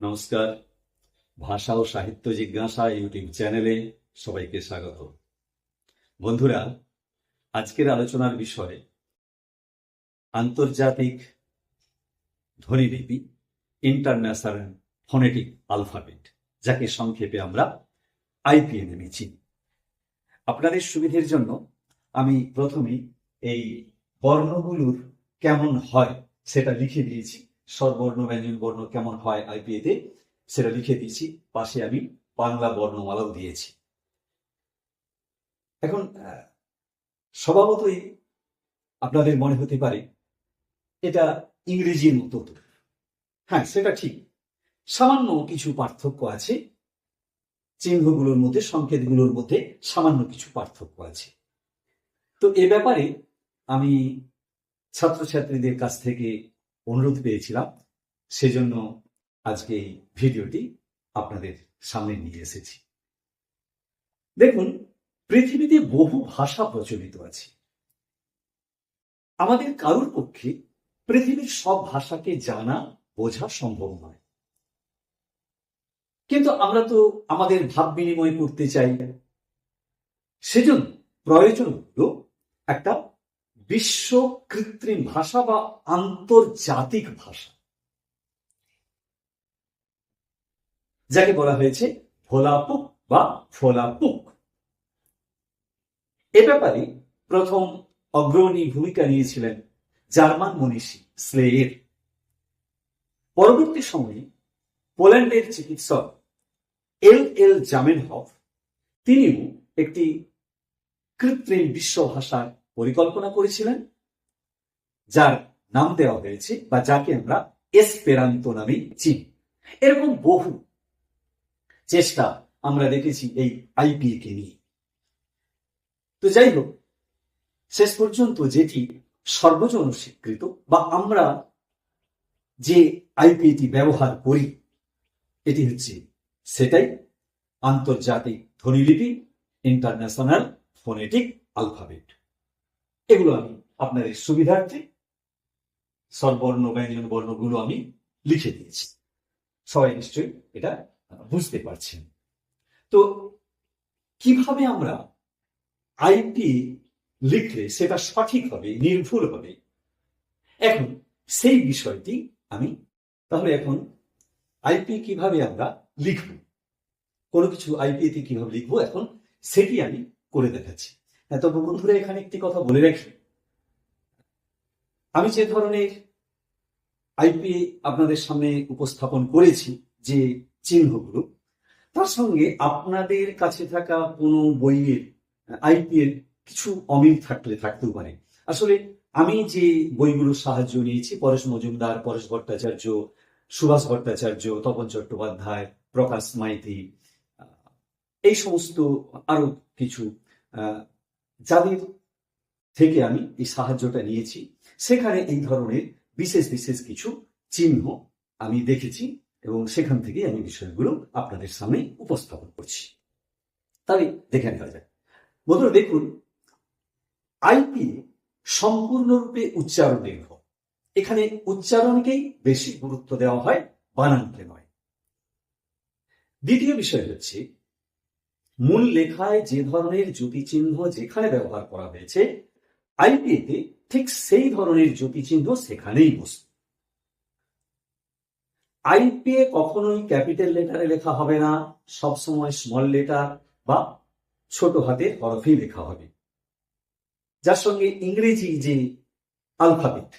নমস্কার। ভাষা ও সাহিত্য জিজ্ঞাসা ইউটিউব চ্যানেলে সবাইকে স্বাগত। বন্ধুরা, আজকের আলোচনার বিষয় আন্তর্জাতিক ধ্বনিলিপি ইন্টারন্যাশনাল ফনেটিক আলফাবেট যাকে সংক্ষেপে আমরা আইপিএ নামে চিনি আপনাদের সুবিধের জন্য আমি প্রথমেই এই বর্ণগুলোর কেমন হয় সেটা লিখে দিয়েছি। স্বরবর্ণ ব্যঞ্জন বর্ণ কেমন হয় আইপিএতে, সেটা লিখে দিয়েছি। পাশে আমি বাংলা বর্ণমালাও দিয়েছি। এখন স্বভাবতই আপনাদের মনে হতে পারে এটা ইংরেজির মতো। হ্যাঁ সেটা ঠিক। সামান্য কিছু পার্থক্য আছে। চিহ্নগুলোর মধ্যে, সংকেতগুলোর মধ্যে সামান্য কিছু পার্থক্য আছে। তো এ ব্যাপারে আমি ছাত্রছাত্রীদের কাছ থেকে অনুরোধ পেয়েছিলাম, সেজন্য আজকে এই ভিডিওটি আপনাদের সামনে নিয়ে এসেছি। দেখুন, পৃথিবীতে বহু ভাষা প্রচলিত আছে। আমাদের কারোর পক্ষে পৃথিবীর সব ভাষাকে জানা, বোঝা সম্ভব নয়। কিন্তু আমরা তো আমাদের ভাব বিনিময় করতে চাই। সেজন্য প্রয়োজন হলো একটা বিশ্ব কৃত্রিম ভাষা বা আন্তর্জাতিক ভাষা। যাকে বলা হয়েছে ভোলাপুক বা ফোলাপুক। এ ব্যাপারে প্রথম অগ্রণী ভূমিকা নিয়েছিলেন জার্মান মনীষী স্লেয়ের পরবর্তী সময়ে পোল্যান্ডের চিকিৎসক এল এল জামেনহফ, তিনিও একটি কৃত্রিম বিশ্ব ভাষার পরিকল্পনা করেছিলেন, যার নাম দেওয়া হয়েছে বা যাকে আমরা এসপেরান্ত নামে চিনি। এরকম বহু চেষ্টা আমরা দেখেছি এই আইপিএ কে নিয়ে। তো যাই হোক শেষ পর্যন্ত যেটি সর্বজন স্বীকৃত বা আমরা যে আইপিএটি ব্যবহার করি, এটি হচ্ছে সেটাই আন্তর্জাতিক ধ্বনিলিপি, ইন্টারন্যাশনাল ফোনেটিক আলফাবেট। এগুলো আমি আপনাদের সুবিধার্থে স্বরবর্ণ ব্যঞ্জন বর্ণগুলো আমি লিখে দিয়েছি। সবাই নিশ্চয়ই এটা বুঝতে পারছেন। তো কীভাবে আমরা আইপি লিখলে সেটা সঠিক হবে, নির্ভুল হবে? এখন সেই বিষয়টি আমি তাহলে এখন আইপি কীভাবে আমরা লিখব? কোনো কিছু আইপিতে কীভাবে লিখব? এখন সেটি আমি করে দেখাচ্ছি। হ্যাঁ তবে বন্ধুরা এখানে একটি কথা বলে রাখি। আমি যে ধরনের আইপি আপনাদের সামনে উপস্থাপন করেছি, যে চিহ্নগুলো, তার সঙ্গে আপনাদের কাছে থাকা কোনো বইয়ের, আইপি এর কিছু অমিল থাকলে থাকতেও পারে। আসলে আমি যে বইগুলোর সাহায্য নিয়েছি, পরেশ মজুমদার, পরেশ ভট্টাচার্য, সুভাষ ভট্টাচার্য, তপন চট্টোপাধ্যায়, প্রকাশ মাইতি, এই সমস্ত আরও কিছু যাদের থেকে আমি এই সাহায্যটা নিয়েছি, সেখানে এই ধরনের বিশেষ বিশেষ কিছু চিহ্ন আমি দেখেছি এবং সেখান থেকে আমি বিষয়গুলো আপনাদের সামনে উপস্থাপন করছি। তাহলে দেখে নেওয়া যাক। বন্ধুরা, দেখুন আইপি সম্পূর্ণরূপে উচ্চারণ নির্ভর। এখানে উচ্চারণকেই বেশি গুরুত্ব দেওয়া হয়, বানানকে নয়। দ্বিতীয় বিষয় হচ্ছে মূল লেখায় যে ধরনের জ্যোতি চিহ্ন যেখানে ব্যবহার করা হয়েছে, আইপিএতে ঠিক সেই ধরনের জ্যোতি চিহ্ন সেখানেই বসবে। আইপিএ কখনোই ক্যাপিটাল লেটারে লেখা হবে না, সবসময় স্মল লেটার বা ছোট হাতের হরফেই লেখা হবে। যার সঙ্গে ইংরেজি যে আলফাবেট,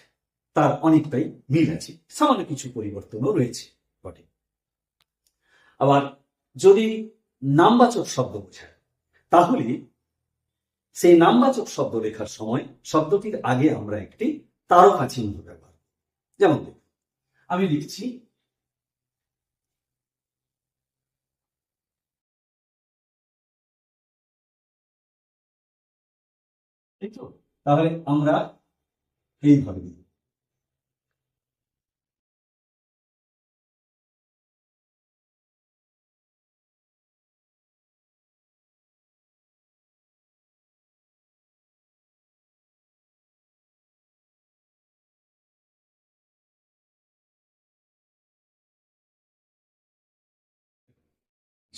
তার অনেকটাই মিল আছে, সামান্য কিছু পরিবর্তনও রয়েছে বটে। আবার যদি নামবাচক শব্দ বোঝায়। তাহলে সেই নামবাচক শব্দ লেখার সময় শব্দটির আগে আমরা একটি তারকা চিহ্ন ব্যবহার যেমন আমি লিখছি তাহলে আমরা এইভাবে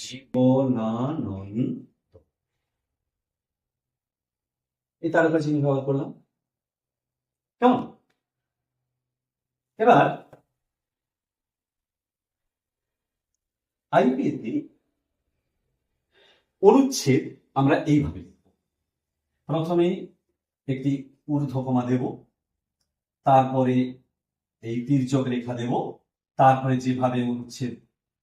জীবনানন্দ। এই তারকা চিহ্ন ব্যবহার করলাম। কেমন? এবার আইপিএতে অনুচ্ছেদ আমরা এইভাবে লিখব। প্রথমে একটি ঊর্ধ্বকমা দেব, তারপরে এই তির্যক রেখা দেব, তারপরে যেভাবে অনুচ্ছেদ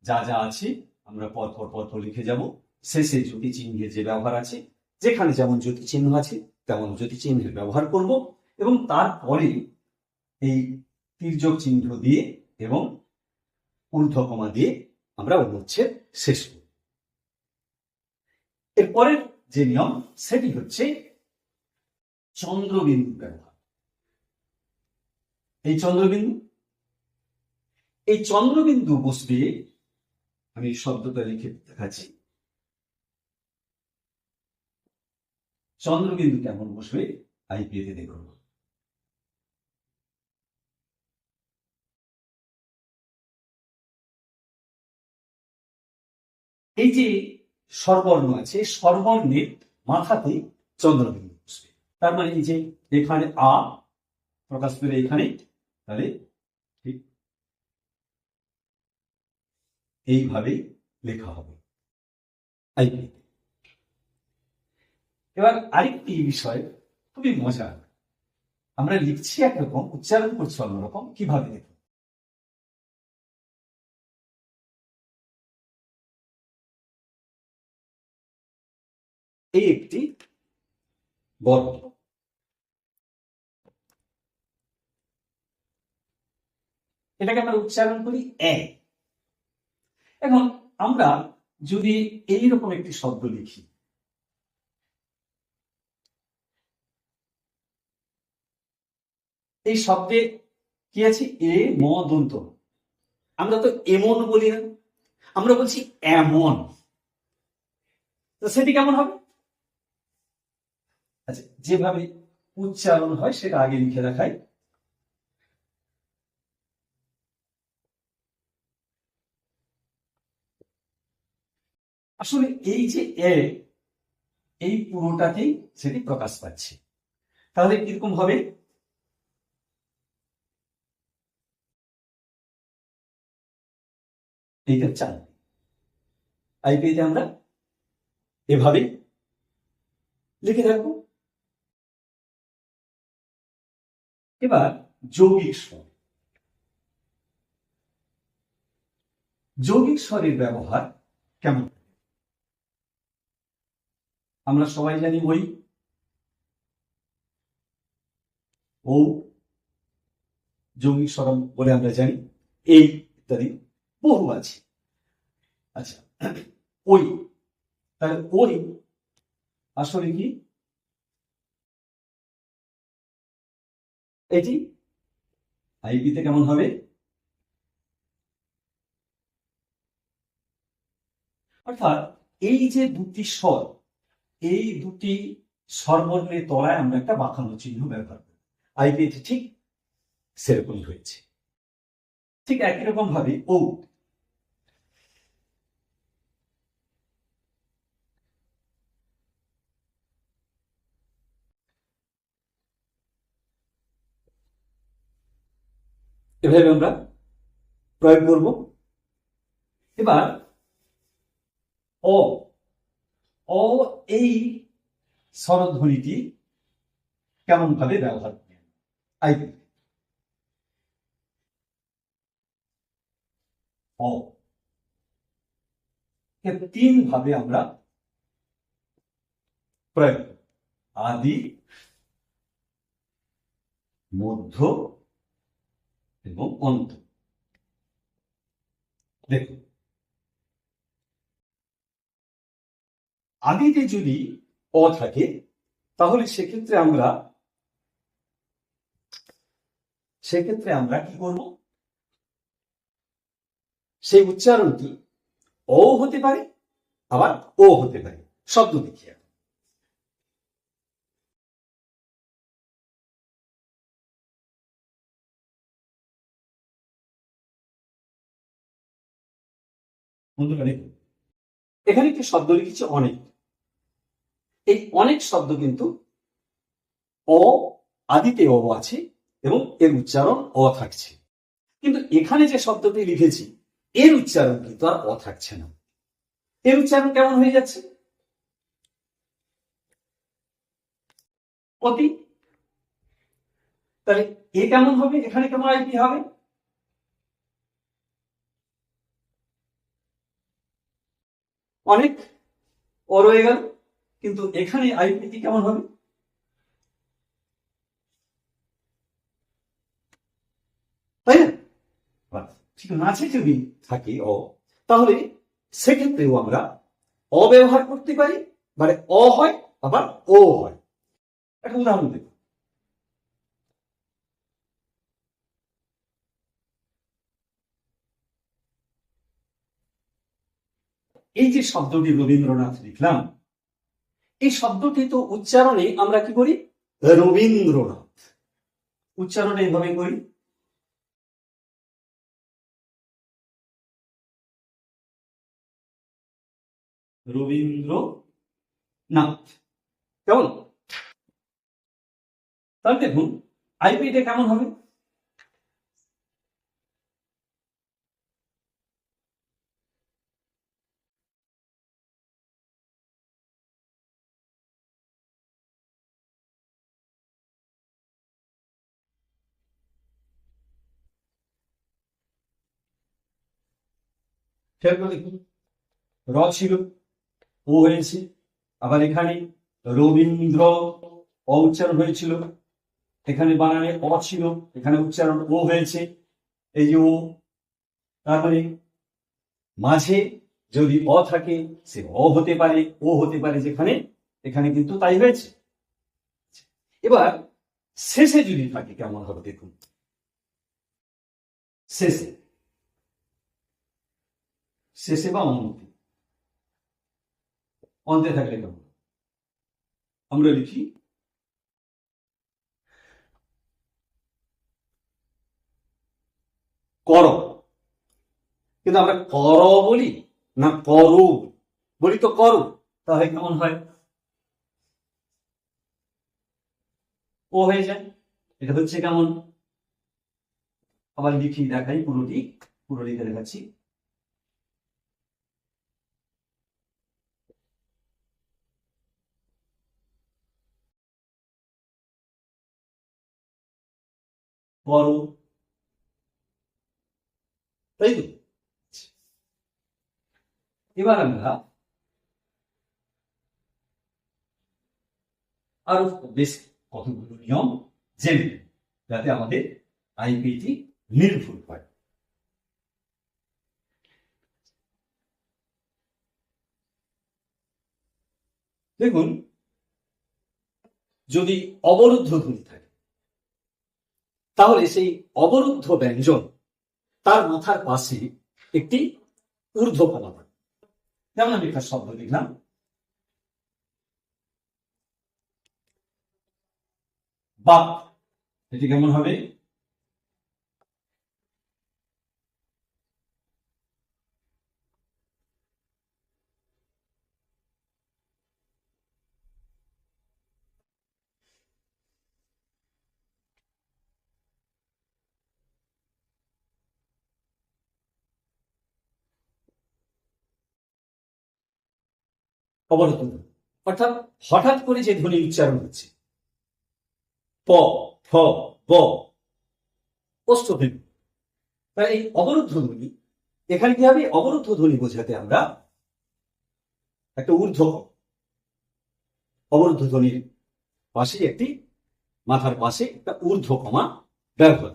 যা যা আছে আমরা পরপর পরপর লিখে যাব। শেষে জ্যোতি চিহ্নের যে ব্যবহার আছে, যেখানে যেমন জ্যোতি চিহ্ন আছে, তেমন জ্যোতি চিহ্নের ব্যবহার করব এবং তারপরে এই তির্যক চিহ্ন দিয়ে এবং ঊর্ধ্বকমা দিয়ে আমরা অনুচ্ছেদ শেষ করব। এরপরের যে নিয়ম, সেটি হচ্ছে চন্দ্রবিন্দু ব্যবহার। এই চন্দ্রবিন্দু এই চন্দ্রবিন্দু বসবে আমি শব্দটা লিখে দেখাচ্ছি। চন্দ্রবিন্দু কেমন বসবে? আইপিএতে দেখুন। এই যে স্বরবর্ণ আছে, স্বরবর্ণের মাথাতে চন্দ্রবিন্দু বসবে। তার মানে এই যে এখানে আ প্রকাশ পেলে এখানে, তাহলে ঠিক এইভাবে লেখা হবে। এবার আরেকটি বিষয় খুবই মজার। আমরা লিখছি একরকম, উচ্চারণ করছি অন্যরকম, কীভাবে এই একটি বর্ণ এটাকে আমরা উচ্চারণ করি এ। এখন আমরা যদি এইরকম একটি শব্দ লিখি, এই শব্দে কি আছে? এ, ম, দন্ত। আমরা তো এমন বলি না, আমরা বলছি এমন। তো সেটি কেমন হবে? আচ্ছা যেভাবে উচ্চারণ হয় সেটা আগে লিখে দেখাই। আসলে এই যে এ, এই পুরোটাতেই সেটি প্রকাশ পাচ্ছে। তাহলে কীরকম হবে? এইটা চাই আইপিতে আমরা এভাবে লিখে রাখব এবার যৌগিক স্বর। যৌগিক স্বরের ব্যবহার কেমন? আমরা সবাই জানি ওই ও যৌগিক স্বরম বলে আমরা জানি, এই ইত্যাদি বহু আছে। আচ্ছা ওই, তাহলে ওই আসলে কি? এটি আইবিতে কেমন হবে? অর্থাৎ এই যে দুটি স্বর এই দুটি স্বরবর্ণের তলায় আমরা একটা বাঁকানো চিহ্ন ব্যবহার করি। আইবিতে ঠিক সেরকমই হয়েছে। ঠিক একই রকম ভাবে ও। এভাবে আমরা প্রয়োগ করব। এবার, অ এই স্বরধ্বনিটি কেমন ভাবে ব্যবহার করি আইপি অ। তিন ভাবে আমরা প্রয়োগ আদি, মধ্য এবং অন্ত। দেখুন। আদিতে যদি অ থাকে, তাহলে সেক্ষেত্রে আমরা সেক্ষেত্রে আমরা কি করব? সেই উচ্চারণটি অ হতে পারে, আবার ও হতে পারে। শব্দ দেখিয়া বন্ধুরা, দেখুন, এখানে একটি শব্দ লিখেছি অনেক। এই অনেক শব্দ কিন্তু অ আদিতে অ আছে এবং এর উচ্চারণ অ থাকছে। কিন্তু এখানে যে শব্দটি লিখেছি, এর উচ্চারণ কিন্তু আর অ থাকছে না। এর উচ্চারণ কেমন হয়ে যাচ্ছে? অতি তাহলে এ কেমন হবে? এখানে কেমন আইপি হবে? অনেক। ও রয়ে গেল। কিন্তু এখানে আইপিটি কেমন হবে? তাই না? ঠিক মাঝে যদি থাকে অ তাহলে সেক্ষেত্রেও আমরা অব্যবহার করতে পারি মানে অ হয় আবার ও হয়। একটা উদাহরণ দেব এই যে শব্দটি রবীন্দ্রনাথ লিখলাম এই শব্দটি তো উচ্চারণে আমরা কি করি? রবীন্দ্রনাথ। উচ্চারণে এভাবে করি। রবীন্দ্রনাথ। কেমন? তাহলে দেখুন, আইপিটা কেমন হবে? খেয়াল দেখুন র ছিল, ও হয়েছে। আবার এখানে রবীন্দ্র অ উচ্চারণ হয়েছিল। এখানে বানানে অ ছিল, এখানে উচ্চারণ ও হয়েছে। এই যে ও তারপরে মাঝে যদি অ থাকে, সে অ হতে পারে, ও হতে পারে যেখানে, এখানে কিন্তু তাই হয়েছে। এবার শেষে যদি থাকে, কেমন হবে দেখুন। শেষে শেষে বা অন্তে অন্তে থাকলে কেমন? আমরা লিখি, কর। কিন্তু আমরা কর বলি না করো বলি তো করো, তাহলে কেমন হয়? ও হয়ে যায়, এটা হচ্ছে কেমন? আবার লিখি, দেখাই পুরোটি পুরো লিখে দেখাচ্ছি। করো তাই তো? এবার আমরা আরও বেশ কতগুলো নিয়ম জেনে যাতে আমাদের আইপিটি নির্ভুল হয়। দেখুন, যদি অবরুদ্ধ ধ্বনি থাকে তাহলে সেই অবরুদ্ধ ব্যঞ্জন তার মাথার পাশে একটি ঊর্ধ্ব কমা থাকে যেমন আমি একটা শব্দ লিখলাম। বাপ, এটি কেমন হবে? ধ্বনি। অর্থাৎ হঠাৎ করে যে ধ্বনি উচ্চারণ হচ্ছে। প, ফ, ব অষ্টধ্বনি এই অবরুদ্ধ ধ্বনি, এখানে কি হবে? অবরুদ্ধ ধ্বনি বোঝাতে আমরা একটা ঊর্ধ্ব, অবরুদ্ধ ধ্বনির পাশে একটি মাথার পাশে একটা ঊর্ধ্ব কমা ব্যবহার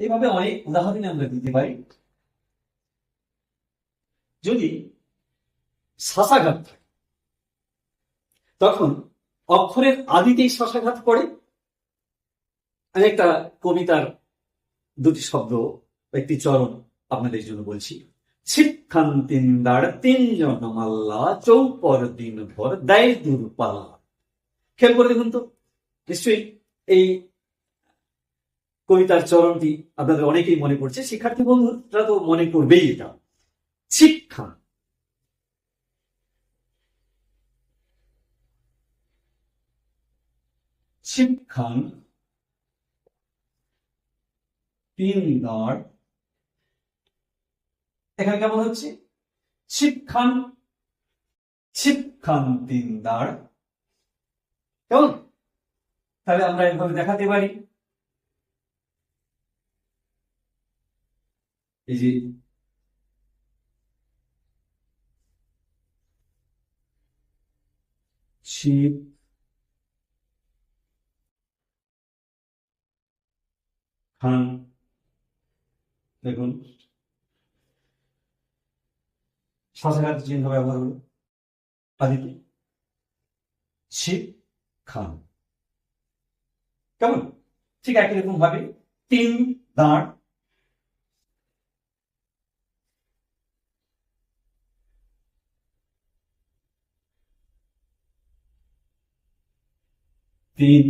এইভাবে অনেক উদাহরণ আমরা দিতে পারি। যদি শ্বাসাঘাত থাকে, তখন অক্ষরের আদিতেই শ্বাসাঘাত পড়ে। আমি একটা কবিতার দুটি শব্দ একটি চরণ আপনাদের জন্য বলছি। শিক্ষান তিন দাঁড় তিনজন মাল্লা, চৌপর দিন ভর, দেয় দূরপাল্লা খেয়াল করে দেখুন তো, নিশ্চয়ই এই কবিতার চরণটি আপনাদের অনেকেই মনে পড়ছে। শিক্ষার্থী বন্ধুরা তো মনে করবেই এটা। শিক্ষা। শিক্ষান তিন দাঁড় এখানে কেমন হচ্ছে? শিক্ষান শিক্ষান তিন দাঁড় কেমন? তাহলে আমরা এভাবে দেখাতে পারি। এই যে শিব খান। দেখুন শ্বাসঘাত চিহ্ন ব্যবহার হলো আদিতে। শিব খান। কেমন? ঠিক একই রকম ভাবে তিন দাঁড় তিন।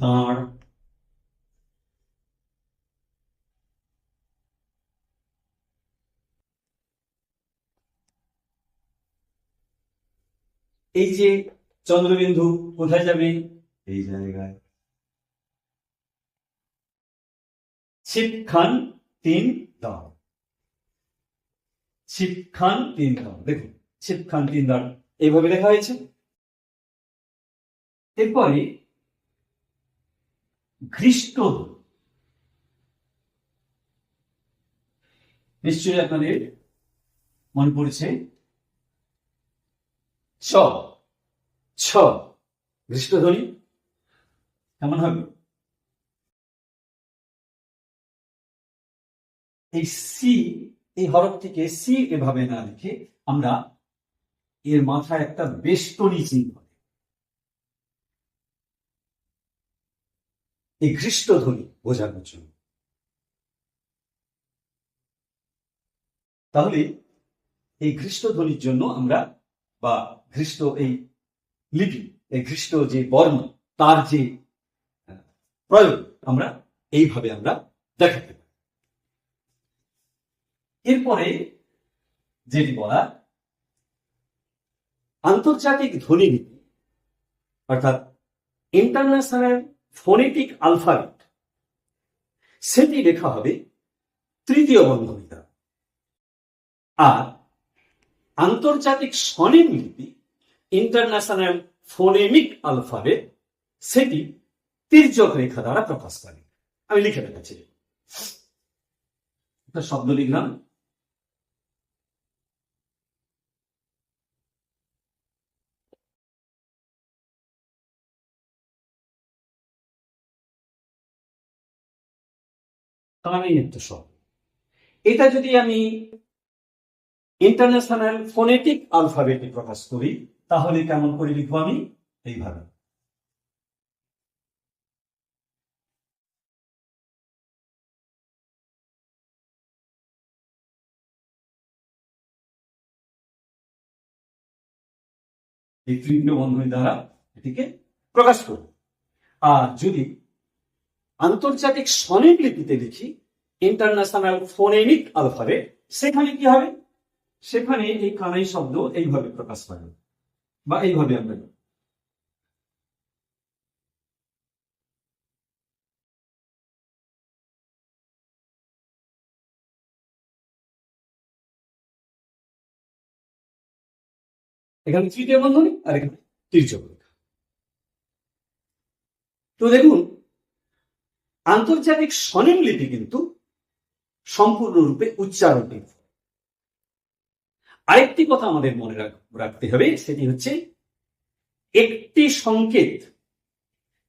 দাঁড় এই যে চন্দ্রবিন্দু কোথায় যাবে? এই জায়গায়। ছিপখান তিন দাঁড় ছিপখান তিন দাঁড় দেখুন ছিপখান তিন দাঁড় এইভাবে লেখা হয়েছে? এরপরে ঘৃষ্ট নিশ্চয়ই আপনাদের মনে পড়েছে? ছ। ছ। ঘৃষ্টধ্বনি? কেমন হবে? এই সি এই হরফটিকে সি এভাবে না লিখে আমরা এর মাথায় একটা বেষ্টনী চিহ্ন। এই ঘৃষ্টধ্বনি বোঝানোর জন্য তাহলে এই ঘৃষ্টধ্বনির জন্য আমরা বা ঘৃষ্ট এই লিপি, এই ঘৃষ্ট যে বর্ণ, তার যে প্রয়োগ, আমরা এইভাবে আমরা দেখাতে পারি এরপরে যেটি বলা আন্তর্জাতিক ধ্বনিলিপি অর্থাৎ ইন্টারন্যাশনাল ফোনেটিক আলফাবেট, সেটি লেখা হবে তৃতীয় বন্ধনী দ্বারা আর আন্তর্জাতিক স্বনিম লিপি ইন্টারন্যাশনাল ফোনেমিক আলফাবেট, সেটি তির্যক রেখা দ্বারা প্রকাশ করে। আমি লিখে একটা শব্দ লিখলাম। একটা শব্দ এটা যদি আমি ইন্টারন্যাশনাল ফোনেটিক আলফাবেটে প্রকাশ করি, তাহলে কেমন করে লিখব আমি? এইভাবে। এই তৃতীয় বন্ধনী দ্বারা এটিকে প্রকাশ করব আর যদি আন্তর্জাতিক স্বনিক লিপিতে লিখি ইন্টারন্যাশনাল ফোনেমিক আলফাবেট সেখানে কি হবে? সেখানে এই কানাই শব্দ এইভাবে প্রকাশ পাবে, বা এইভাবে আমরা এখানে তৃতীয় বন্ধনী আর এখানে তৃতীয় তো দেখুন আন্তর্জাতিক স্বনিম লিপি কিন্তু সম্পূর্ণরূপে উচ্চারণ। আরেকটি কথা আমাদের মনে রাখতে হবে, সেটি হচ্ছে একটি সংকেত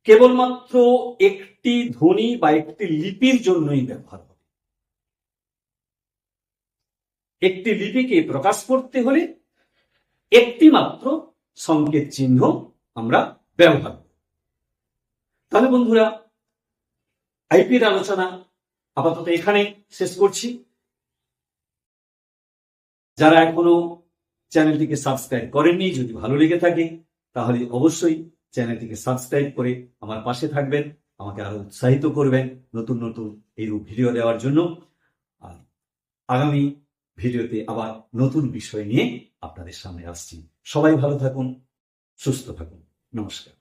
কেবলমাত্র একটি ধ্বনি বা একটি লিপির জন্যই ব্যবহার হবে। একটি লিপিকে প্রকাশ করতে হলে একটি মাত্র সংকেত চিহ্ন আমরা ব্যবহার তাহলে বন্ধুরা আইপির আলোচনা আপাতত এখানে শেষ করছি। যারা এখনও চ্যানেলটিকে সাবস্ক্রাইব করেননি, যদি ভালো লেগে থাকে, তাহলে অবশ্যই চ্যানেলটিকে সাবস্ক্রাইব করে আমার পাশে থাকবেন, আমাকে আরও উৎসাহিত করবেন নতুন নতুন এই ভিডিও দেওয়ার জন্য। আর আগামী ভিডিওতে আবার নতুন বিষয় নিয়ে আপনাদের সামনে আসছি। সবাই ভালো থাকুন, সুস্থ থাকুন। নমস্কার।